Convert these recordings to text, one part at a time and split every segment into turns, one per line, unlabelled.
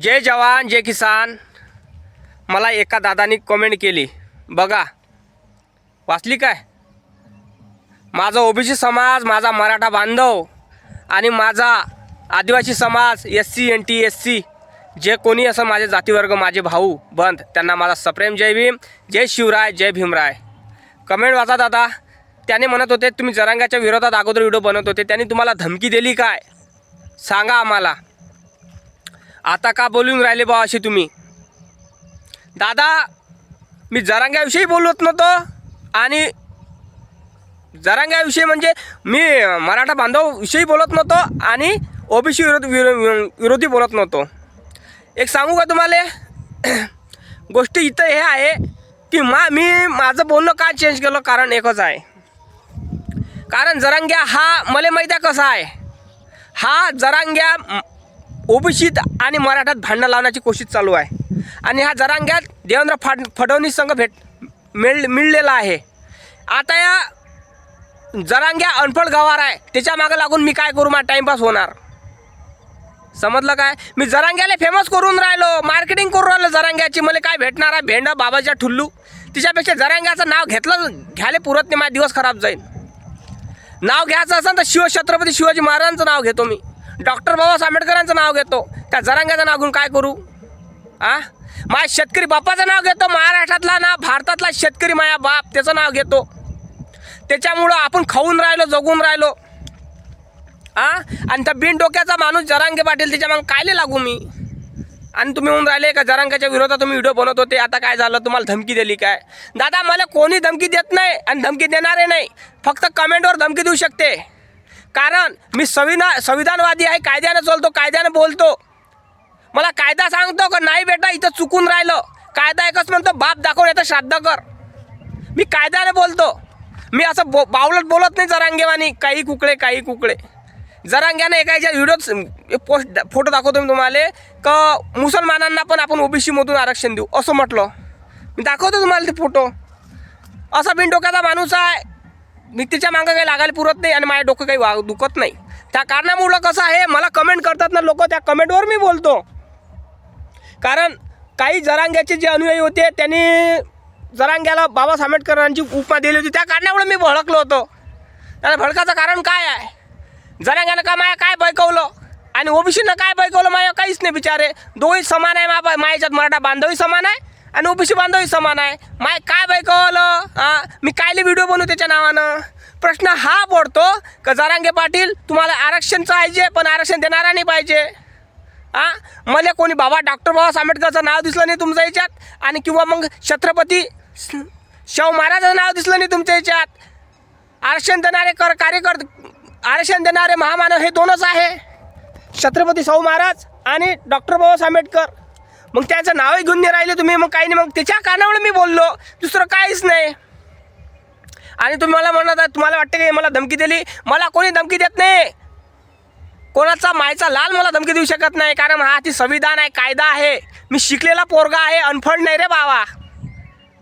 जय जवान जय किसान. मला एका दादानी कमेंट केली. बघा वाचली काय? माझा ओबीसी समाज माझा मराठा बांधव आणि माझा आदिवासी समाज S C N T S C जे कोणी असं माझे जातीवर्ग माझे भाऊ बंद त्यांना माझा सप्रेम जय भीम जय शिवराय जय भीमराय. कमेंट वाचा दादा. त्याने म्हणत होते तुम्ही जरांगाच्या विरोधात अगोदर व्हिडिओ बनवत होते. त्यांनी तुम्हाला धमकी दिली काय? सांगा आम्हाला. आता का बोलून राहिले बा असे तुम्ही? दादा मी जरांग्याविषयी बोलत नव्हतो आणि जरांग्याविषयी म्हणजे मी मराठा बांधवविषयी बोलत नव्हतो आणि ओबीसी विरोध विरो विरोधी बोलत नव्हतो. एक सांगू का तुम्हाला? गोष्ट इथं हे आहे की मा मी माझं बोलणं का चेंज केलं? कारण एकच आहे. कारण जरांग्या हा मला माहीत आहे कसा आहे? हा जरांग्या ओबीसीत आणि मराठात भांडणं लावण्याची कोशिश चालू आहे. आणि ह्या जरांग्यात देवेंद्र फड फडणवीस संघ भेट मिळ मिळलेला आहे. आता या जरांग्या अनफळ गवार आहे. त्याच्या मागं लागून मी काय करू? माझा टाईमपास होणार. समजलं काय? मी जरांग्याला फेमस करून राहिलो. मार्केटिंग करून राहिलो जरांग्याची. मला काय भेटणार आहे? भेंडा बाबाच्या ठुल्लू. तिच्यापेक्षा जरांग्याचं नाव घेतलं घ्यायला पुरत नाही. माझा दिवस खराब जाईल नाव घ्यायचं असेल तर शिवछत्रपती शिवाजी महाराजांचं नाव घेतो मी. डॉक्टर बाबासाहेब आंबेडकरांचं नाव घेतो. त्या जरांग्याचं नाव घेऊन काय करू? आ? माझ्या शेतकरी बापाचं नाव घेतो. महाराष्ट्रातला ना भारतातला शेतकरी माया बाप त्याचं नाव घेतो. त्याच्यामुळं आपण खाऊन राहिलो जगून राहिलो. आ? आणि त्या बिनडोक्याचा माणूस जरांगे पाटील त्याच्या मग कायले लागू मी? आणि तुम्ही होऊन राहिले का? जरांगाच्या विरोधात तुम्ही व्हिडिओ बनवत होते. आता काय झालं? तुम्हाला धमकी दिली काय? दादा मला कोणी धमकी देत नाही आणि धमकी देणारे नाही. फक्त कमेंटवर धमकी देऊ शकते. कारण मी संविधान संविधानवादी आहे कायद्यानं चालतो कायद्यानं बोलतो. मला कायदा सांगतो का नाही बेटा इथं चुकून राहिलं. कायदा एकच म्हणतो बाप दाखवून येतं श्राद्ध कर. मी कायद्याने बोलतो. मी असं बो बावलत बोलत नाही जरांगेवानी काही कुकडे काही कुकडे. जरांग्याने एकाच्या व्हिडिओत पोस्ट फोटो दाखवतो मी तुम्हाला का मुसलमानांना पण आपण ओबीसीमधून आरक्षण देऊ. असं म्हटलं. मी दाखवतो तुम्हाला ते फोटो. असा बिनडोक्याचा माणूस आहे. मी तिच्या मागं काही लागायला पुरत नाही आणि माझ्या डोकं काही वा दुखत नाही. त्या कारणामुळं कसं आहे मला कमेंट करतात ना लोक त्या कमेंटवर मी बोलतो. कारण काही जरांग्याचे जे अनुयायी होते त्यांनी जरांग्याला बाबासाहेब आंबेडकरांची उपमा दिली होती. त्या कारणामुळे मी भडकलो होतो. त्याला भडकाचं कारण काय आहे? जरांग्यानं का माया काय बैकवलं आणि ओबीसीनं काय बैकवलं माया काहीच नाही बिचारे. दोही समान आहे मा मायाच्यात मराठा बांधवही समान आहे आणि ओबीसी बांधवही समान आहे. माय काय बैकवलं हां? मी कायले व्हिडिओ बनवू त्याच्या नावानं? प्रश्न हा पडतो का जरांगे पाटील तुम्हाला आरक्षण पाहिजे पण आरक्षण देणारा नाही पाहिजे? हां? मला कोणी बाबा डॉक्टर बाबासाहेब आंबेडकरचं नाव दिसलं नाही तुमच्या याच्यात? आणि किंवा मग छत्रपती शाहू महाराजाचं नाव दिसलं नाही तुमच्या याच्यात? आरक्षण देणारे कर कार्यकर्ते आरक्षण देणारे महामानव हे दोनच आहे. छत्रपती शाहू महाराज आणि डॉक्टर बाबासाहेब आंबेडकर. मग त्याचं नावही घेऊन नाही राहिले तुम्ही मग काही नाही मग त्याच्या कानावर मी बोललो. दुसरं काहीच नाही. आणि तुम्ही मला म्हणत आहे तुम्हाला वाटतं की मला धमकी दिली? मला कोणी धमकी देत नाही. कोणाचा मायचा लाल मला धमकी देऊ शकत नाही कारण हा ती संविधान आहे कायदा आहे. मी शिकलेला पोरगा आहे अनफड नाही रे बावा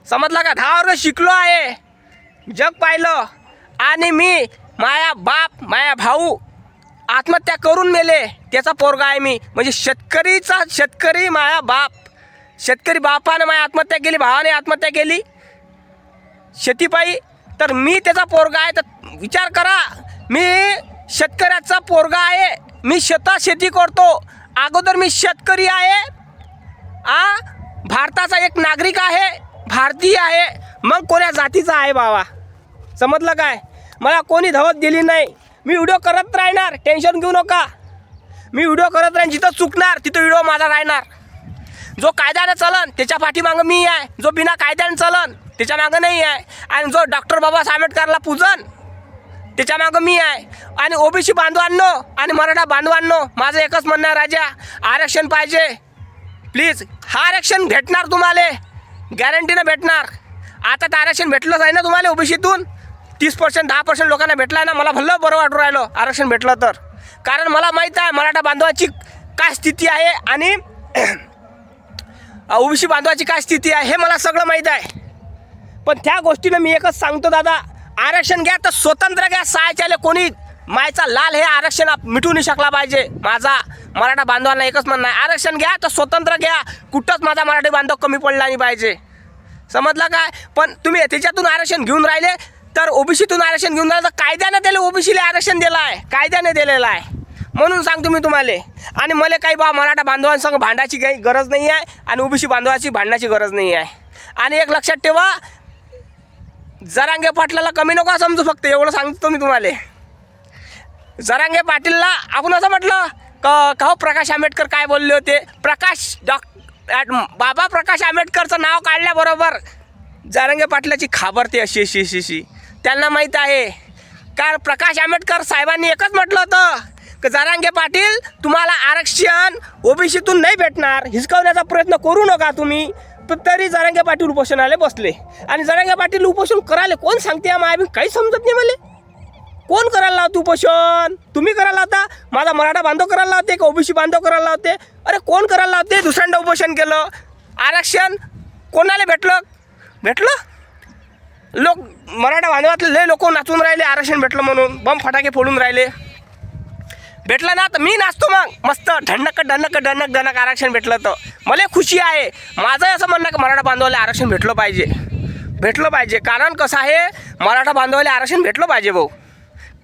समजला का? दहा वर्ग शिकलो आहे. जग पाहिलं. आणि मी माया बाप माया भाऊ आत्महत्या करून मेले. त्याचा पोरगा आहे मी. म्हणजे शेतकरीचा शेतकरी माया बाप शेतकरी बापानं माया आत्महत्या केली भावाने आत्महत्या केली. शेतीपायी तर मी त्याचा पोरगा आहे तर विचार करा. मी शेतकऱ्याचा पोरगा आहे. मी शेतात शेती करतो. अगोदर मी शेतकरी आहे. आ? भारताचा एक नागरिक आहे. भारतीय आहे. मग कोण्या जातीचा आहे बाबा? समजलं काय? मला कोणी धवत दिली नाही. मी व्हिडिओ करत राहणार. टेन्शन घेऊ नका. मी व्हिडिओ करत राहीन. जिथं चुकणार तिथं व्हिडिओ माझा राहणार. जो कायद्यानं चलन त्याच्या पाठीमागं मी आहे. जो बिना कायद्यानं चलन त्याच्या मागं नाही आहे. आणि जो डॉक्टर बाबासाहेब आंबेडकरला पूजन त्याच्या मागं मी आहे. आणि ओबीसी बांधवांनो आणि मराठा बांधवांनो माझं एकच म्हणणं आहे राजा आरक्षण पाहिजे. प्लीज हा आरक्षण भेटणार तुम्हाला. गॅरंटीनं भेटणार. आता तर आरक्षण भेटलंच आहे ना तुम्हाला ओबीसीतून? तीस पर्सेंट दहा पर्सेंट लोकांना भेटला आहे ना मला भल्लं बरं वाटू राहिलं आरक्षण भेटलं तर. कारण मला माहीत आहे मराठा बांधवाची काय स्थिती आहे आणि ओबीसी बांधवाची काय स्थिती आहे हे मला सगळं माहीत आहे. पण त्या गोष्टीनं मी एकच सांगतो दादा आरक्षण घ्या तर स्वतंत्र घ्या सहायच्याले कोणी मायचा लाल हे आरक्षण मिटू नाही शकला पाहिजे. माझा मराठा बांधवांना एकच म्हणणं आहे आरक्षण घ्या तर स्वतंत्र घ्या कुठंच माझा मराठी बांधव कमी पडला नाही पाहिजे. समजलं काय? पण तुम्ही त्याच्यातून आरक्षण घेऊन राहिले तर ओबीसीतून आरक्षण घेऊन जायचं. तर कायद्याने त्याला ओबीसीला आरक्षण दिलं आहे कायद्याने दिलेलं आहे. म्हणून सांगतो मी तुम्हाला. आणि मला काही बा मराठा बांधवांसंग भांडायची काही गरज नाही आहे आणि ओबीसी बांधवाची भांडण्याची गरज नाही आहे. आणि एक लक्षात ठेवा जरांगे पाटलाला कमी नको समजू फक्त. एवढं सांगतो मी तुम्हाला. जरांगे पाटीलला आपण असं म्हटलं क का प्रकाश आंबेडकर काय बोलले होते? प्रकाश डॉक ॲट- बाबा प्रकाश आंबेडकरचं नाव काढल्याबरोबर जरांगे पाटलाची खाबरते अशी अशी अशी अशी. त्यांना माहीत आहे. कारण प्रकाश आंबेडकर साहेबांनी एकच म्हटलं होतं की जरांगे पाटील तुम्हाला आरक्षण ओबीसीतून नाही भेटणार. हिसकावण्याचा प्रयत्न करू नका तुम्ही. पण तरी जरांगे पाटील उपोषणाला बसले. आणि जरांगे पाटील उपोषण करायला कोण सांगते आम्ही काही समजत नाही मला. कोण करायला लावतो उपोषण? तुम्ही करायला लावता? माझा मराठा बांधव करायला लावते का ओबीसी बांधव करायला लावते? अरे कोण करायला लावते? दुसऱ्यांदा उपोषण केलं. आरक्षण कोणाला भेटलं? भेटलं? लोक मराठा बांधवातले लय लोक नाचून राहिले आरक्षण भेटलं म्हणून बम फटाके फोडून राहिले. भेटलं ना तर मी नाचतो मग. मस्त ढणक ढणक ढणक ढणक आरक्षण भेटलं तर मला खुशी आहे. माझं असं म्हणणं की मराठा बांधवाला आरक्षण भेटलं पाहिजे. भेटलं पाहिजे. कारण कसं आहे मराठा बांधवाला आरक्षण भेटलं पाहिजे भाऊ.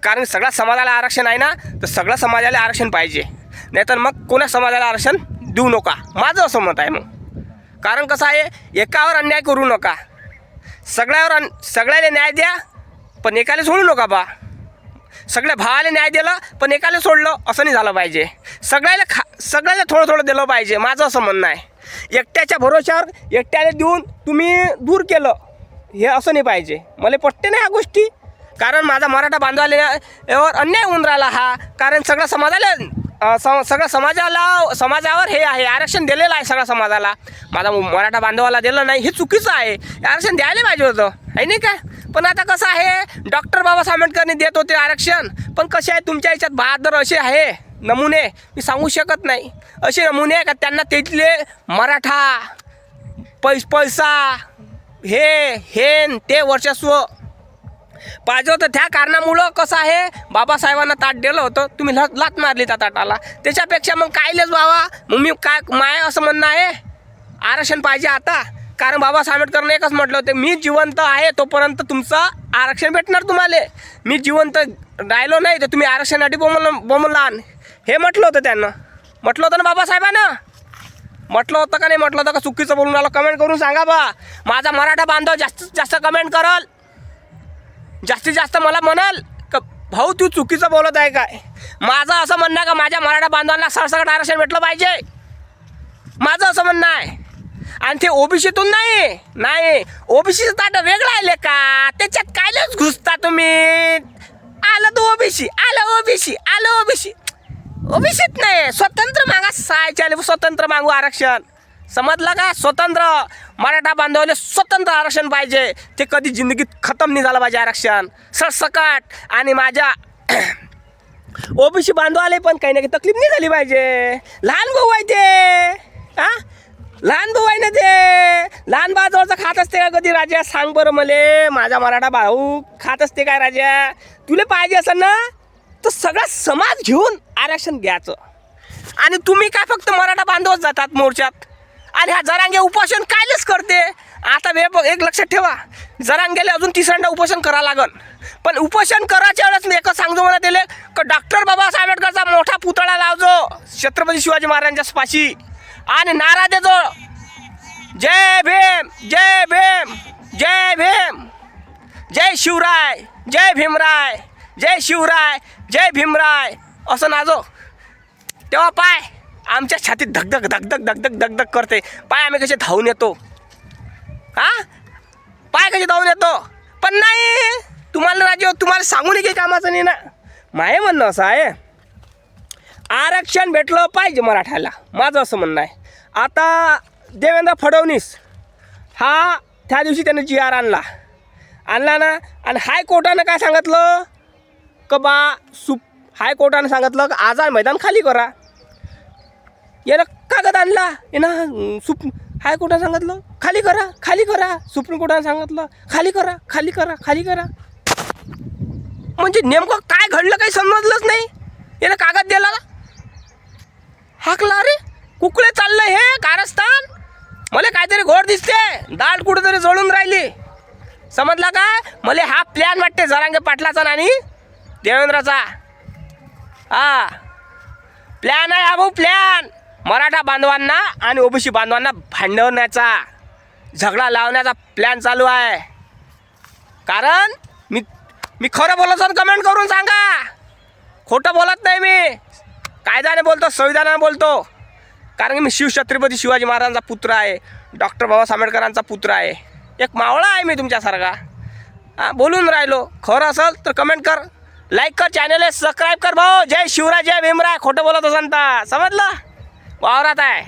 कारण सगळ्या समाजाला आरक्षण आहे ना तर सगळ्या समाजाला आरक्षण पाहिजे. नाहीतर मग कोणा समाजाला आरक्षण देऊ नका? माझं असं मत आहे मग. कारण कसं आहे एकावर अन्याय करू नका. सगळ्यावर अन सगळ्याला न्याय द्या पण एकाला सोडू नका बा. सगळ्या भावाला न्याय दिला पण एकाला सोडलं असं नाही झालं पाहिजे. सगळ्याला खा सगळ्याला थोडं थोडं दिलं पाहिजे माझं असं म्हणणं आहे. एकट्याच्या भरोश्यावर एकट्याने देऊन तुम्ही दूर केलं हे असं नाही पाहिजे. मला पटते नाही ह्या गोष्टी. कारण माझा मराठा बांधवाला यावर अन्याय होऊन राहिला हा. कारण सगळ्या समाजाला सम सगळ्या समाजाला समाजावर हे आहे आरक्षण दिलेलं आहे सगळ्या समाजाला. माझा मराठा बांधवाला दिलं नाही हे चुकीचं आहे. आरक्षण द्यायला पाहिजे होतं आहे नाही काय पण आता कसं आहे डॉक्टर बाबासाहेब आंबेडकरनी देत होते आरक्षण पण कसे आहे तुमच्या याच्यात बहादर असे आहे नमुने मी सांगू शकत नाही. असे नमुने आहे का त्यांना तिथले मराठा पैस पैसा हे हेन ते वर्चस्व पाहिजे होतं त्या कारणामुळं कसं आहे बाबासाहेबांना ताट दिलं होतं. तुम्ही लात लात मारली त्या ताटाला. त्याच्यापेक्षा मग कायलेच बाबा मग मी काय माय असं म्हणणं आहे? आरक्षण पाहिजे आता. कारण बाबासाहेब आंबेडकरने एकच म्हटलं होतं मी जिवंत आहे तोपर्यंत तुमचं आरक्षण भेटणार तुम्हाला. मी जिवंत राहिलो नाही तर तुम्ही आरक्षणासाठी बोमल बोमलान हे म्हटलं होतं त्यांना. म्हटलं होतं ना बाबासाहेबांना? म्हटलं होतं का नाही? म्हटलं होतं का? चुकीचं बोलून आलं. कमेंट करून सांगा बा. माझा मराठा बांधव जास्तीत जास्त कमेंट करल. जास्तीत जास्त मला म्हणाल का भाऊ तू चुकीचं बोलत आहे काय? माझं असं म्हणणं आहे का माझ्या मराठा बांधवांना सरसकट आरक्षण भेटलं पाहिजे? माझं असं म्हणणं आहे. आणि ते ओबीसीतून नाही नाही. ओबीसीचं ताट वेगळं आहे का त्याच्यात कायलेच घुसता तुम्ही? आलं तू ओबीसी आलं ओबीसी आलं ओबीसी. ओबीसीत नाही स्वतंत्र मागा सायच्या स्वतंत्र मागू आरक्षण. समजलं का? स्वतंत्र. मराठा बांधवले स्वतंत्र आरक्षण पाहिजे. ते कधी जिंदगीत खतम नाही झालं पाहिजे आरक्षण. सरसकट आणि माझ्या ओबीसी बांधवाले पण काही ना काही तकलीफ नाही झाली पाहिजे. लहान भाऊ आहे ते. हा लहान भाऊ आहे ना ते. लहान भाजवळचं खात असते का कधी राजा? सांग बरं मले. माझा मराठा भाऊ खात असते काय राजा? तुला पाहिजे असं ना? तर सगळा समाज घेऊन आरक्षण घ्यायचं. आणि तुम्ही काय फक्त मराठा बांधवच जातात मोर्चात? आणि हा जरांगे उपोषण कायलेच करते? आता वे एक लक्षात ठेवा. जरांगेले अजून तिसऱ्यांदा उपोषण करा लागन पण उपोषण करायच्या वेळेस मी एकच सांगतो मला दिले का डॉक्टर बाबासाहेब आंबेडकरचा मोठा पुतळा लावजो. छत्रपती शिवाजी महाराजांच्या पाशी आणि नारा देजो. जय भीम जय भीम जय भीम. जय शिवराय जय भीमराय जय शिवराय जय भीमराय. असं नाजो. तेव्हा पाय. आमच्या छातीत धगधग धगधग धगधग धगधग करते. पाय आम्ही कसे धावून येतो? हा? पाय कसे धावून येतो? पण नाही. तुम्हाला राजे तुम्हाला सांगून काही कामाचं नाही ना. माय म्हणणं असं आहे. आरक्षण भेटलं पाहिजे मराठ्याला माझं असं म्हणणं आहे. आता देवेंद्र फडणवीस हा त्या दिवशी त्याने जी आर आणला. आणला ना आणि हायकोर्टानं काय सांगितलं? का बा सुप हायकोर्टानं सांगितलं का आझाद मैदान खाली करा. यानं कागद आणला. यानं सुप हायकोर्टानं सांगितलं खाली करा खाली करा. सुप्रीम कोर्टानं सांगितलं खाली करा खाली करा खाली करा. म्हणजे नेमकं काय घडलं काही समजलंच नाही. यानं कागद दिला हाकला अरे कुकडे चाललंय हे कारस्थान. मला काहीतरी घोड दिसते. दाट कुठेतरी जळून राहिली. समजला काय मला हा प्लॅन वाटते जरांगे पाटलाचा आणि देवेंद्रचा. हा. प्लॅन आहे हा भाऊ प्लॅन मराठा बांधवांना आणि ओबीसी बांधवांना भांडवण्याचा झगडा लावण्याचा प्लॅन चालू आहे. कारण मी मी खरं बोलत असेल कमेंट करून सांगा. खोटं बोलत नाही मी. कायद्याने बोलतो संविधानाने बोलतो. कारण की मी शिवछत्रपती शिवाजी महाराजांचा पुत्र आहे. डॉक्टर बाबासाहेब आंबेडकरांचा पुत्र आहे. एक मावळा आहे मी तुमच्यासारखा. हां बोलून राहिलो. खरं असेल तर कमेंट कर. लाईक कर चॅनल सबस्क्राईब कर भाऊ. जय शिवराय जय भीमराय खोटं बोलत असाल तर समजलं? वावरात आहे